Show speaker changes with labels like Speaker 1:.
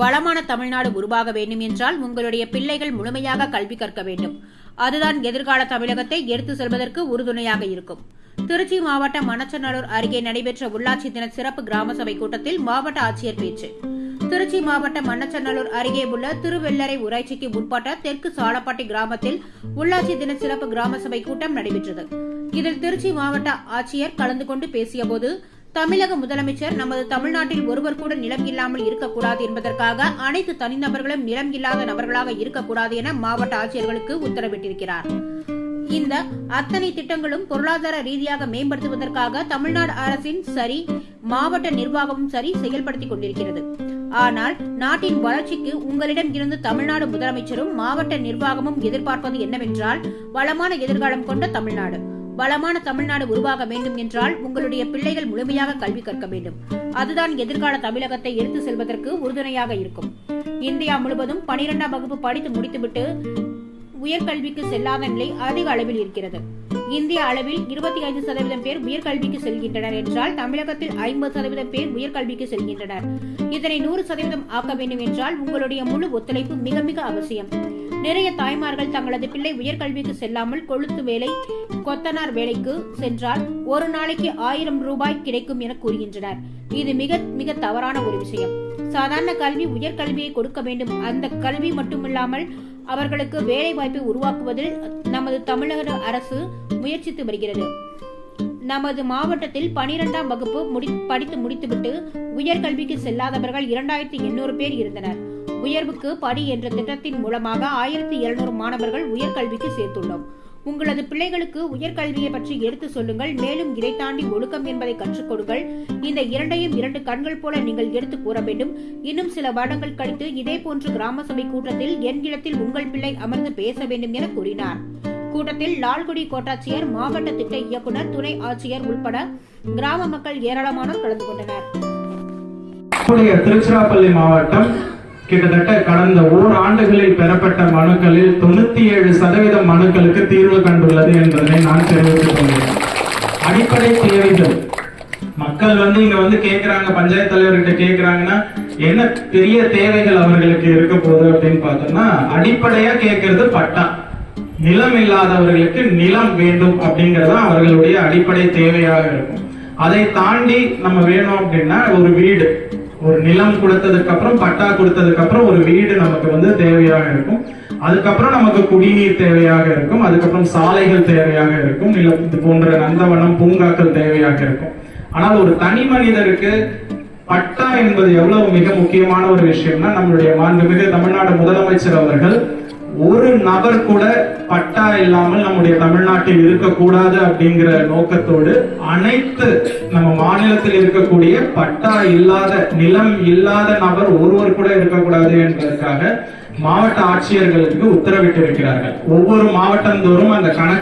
Speaker 1: வளமான தமிழ்நாடு உருவாக வேண்டும் என்றால் உங்களுடைய பிள்ளைகள் முழுமையாக கல்வி கற்க வேண்டும். அதுதான் எதிர்கால தமிழகத்தை எடுத்து செல்வதற்கு உறுதுணையாக இருக்கும். திருச்சி மாவட்டம் மணச்சநல்லூர் அருகே நடைபெற்ற உள்ளாட்சி தின சிறப்பு கிராம சபை கூட்டத்தில் மாவட்ட ஆட்சியர் பேச்சு. திருச்சி மாவட்டம் மண்ணச்சநல்லூர் அருகே உள்ள திருவெள்ளரை ஊராட்சிக்கு உட்பட்ட தெற்கு சாலப்பட்டி கிராமத்தில் உள்ளாட்சி தின சிறப்பு கிராம சபை கூட்டம் நடைபெற்றது. இதில் திருச்சி மாவட்ட ஆட்சியர் கலந்து கொண்டு பேசியபோது தமிழக முதலமைச்சர் நமது தமிழ்நாட்டில் ஒருவர் கூட நிலம் இல்லாமல் இருக்கக்கூடாது என்பதற்காக அனைத்து தனிநபர்களும் நிலம் இல்லாத நபர்களாக இருக்கக்கூடாது என மாவட்ட ஆட்சியர்களுக்கு உத்தரவிட்டிருக்கிறார். இந்த அத்தனை திட்டங்களும் பொருளாதார ரீதியாக மேம்படுத்துவதற்காக தமிழ்நாடு அரசின் சரி மாவட்ட நிர்வாகமும் சரி செயல்படுத்திக் கொண்டிருக்கிறது. ஆனால் நாட்டின் வளர்ச்சிக்கு உங்களிடம் இருந்து தமிழ்நாடு முதலமைச்சரும் மாவட்ட நிர்வாகமும் எதிர்பார்ப்பது என்னவென்றால் வளமான எதிர்காலம் கொண்ட தமிழ்நாடு. வளமான தமிழ்நாடு உருவாக வேண்டும் என்றால் உங்களுடைய பிள்ளைகள் முழுமையாக கல்வி கற்க வேண்டும். அதுதான் எதிர்கால தமிழகத்தை எடுத்து செல்வதற்கு உறுதுணையாக இருக்கும். இந்தியா முழுவதும் பனிரெண்டாம் வகுப்பு படித்து முடித்துவிட்டு உயர்கல்விக்கு செல்லாத நிலை அதிக அளவில் இருக்கிறது. இந்திய அளவில் இருபத்தி ஐந்து சதவீதம் பேர் உயர்கல்விக்கு செல்கின்றனர் என்றால் தமிழகத்தில் ஐம்பது சதவீதம் பேர் உயர்கல்விக்கு செல்கின்றனர். இதனை நூறு சதவீதம் ஆக்க வேண்டும் என்றால் உங்களுடைய முழு ஒத்துழைப்பு மிக மிக அவசியம். நிறைய தாய்மார்கள் தங்களது பிள்ளை உயர்கல்விக்கு செல்லாமல் கொளுத்து வேலை கொத்தனார் வேலைக்கு சென்றால் ஒரு நாளைக்கு ஆயிரம் ரூபாய் கிடைக்கும் என கூறுகின்றனர். இது மிக மிக தவறான ஒரு விஷயம். சாதாரண கல்வி உயர்கல்வியை கொடுக்க வேண்டும். அந்த கல்வி மட்டுமில்லாமல் அவர்களுக்கு வேலை வாய்ப்பை உருவாக்குவதில் நமது தமிழக அரசு முயற்சித்து வருகிறது. நமது மாவட்டத்தில் பனிரெண்டாம் வகுப்பு முடி படித்து முடித்துவிட்டு உயர்கல்விக்கு செல்லாதவர்கள் இரண்டாயிரத்தி எண்ணூறு பேர் இருந்தனர். உயர்வுக்கு படி என்ற திட்டத்தின் மூலமாக ஆயிரத்தி இருநூறு மாணவர்கள் உயர்கல்விக்கு சேர்த்துள்ளோம். உங்களது பிள்ளைகளுக்கு உயர்கல்வியை பற்றி எடுத்து சொல்லுங்கள் மேலும் இதை தாண்டி ஒழுக்கம் என்பதை கற்றுக் கொடுங்கள். இந்த இரண்டையும் இரண்டு கண்கள் போல நீங்கள் எடுத்து கூற வேண்டும். இன்னும் சில வருடங்கள் கழித்து இதே போன்று கிராம சபை கூட்டத்தில் என் இடத்தில் உங்கள் பிள்ளை அமர்ந்து பேச வேண்டும் என கூறினார். கூட்டத்தில் லால்குடி கோட்டாட்சியர் மாவட்ட திட்ட இயக்குனர் துணை ஆட்சியர் உள்பட கிராம மக்கள் ஏராளமானோர் கலந்து கொண்டனர்.
Speaker 2: திருச்சிராப்பள்ளி மாவட்டம் கிட்டத்தட்ட கடந்த ஓராண்டுகளில் பெறப்பட்ட மனுக்களில் தொண்ணூத்தி ஏழு சதவீதம் மனுக்களுக்கு தீர்வு கண்டுள்ளது என்பதை நான் தெரிவித்துக் கொள்கிறேன். அடிப்படை தேவைகள். மக்கள் வந்து இங்க வந்து கேட்கிறாங்க பஞ்சாயத்து தலைவர்கிட்ட கேட்கிறாங்கன்னா என்ன பெரிய தேவைகள் அவர்களுக்கு இருக்க போகுது அப்படின்னு பார்த்தோம்னா அடிப்படையா கேட்கறது பட்டா. நிலம் இல்லாதவர்களுக்கு நிலம் வேண்டும் அப்படிங்கறது அவர்களுடைய அடிப்படை தேவையாக இருக்கும். அதை தாண்டி நம்ம வேணும் அப்படின்னா ஒரு வீடு. ஒரு நிலம் கொடுத்ததுக்கு அப்புறம் பட்டா கொடுத்ததுக்கு அப்புறம் ஒரு வீடு நமக்கு வந்து தேவையாக இருக்கும். அதுக்கப்புறம் நமக்கு குடிநீர் தேவையாக இருக்கும். அதுக்கப்புறம் சாலைகள் தேவையாக இருக்கும். நிலம் இது போன்ற நந்தவனம் பூங்காக்கள் தேவையாக இருக்கும். ஆனால் ஒரு தனி மனிதருக்கு பட்டா என்பது எவ்வளவு மிக முக்கியமான ஒரு விஷயம்னா நம்மளுடைய மாண்புமிகு தமிழ்நாடு முதலமைச்சர் அவர்கள் ஒரு நபர் கூட பட்டா இல்லாமல் நம்முடைய தமிழ்நாட்டில் இருக்கக்கூடாது அப்படிங்கிற நோக்கத்தோடு அனைத்து நம்ம மாநிலத்தில் இருக்கக்கூடிய பட்டா இல்லாத நிலம் இல்லாத நபர் ஒருவர் கூட இருக்கக்கூடாது என்பதற்காக மாவட்ட ஆட்சியர்களுக்கு உத்தரவிட்டிருக்கிறார்கள். ஒவ்வொரு மாவட்டந்தோறும் அந்த கணக்கு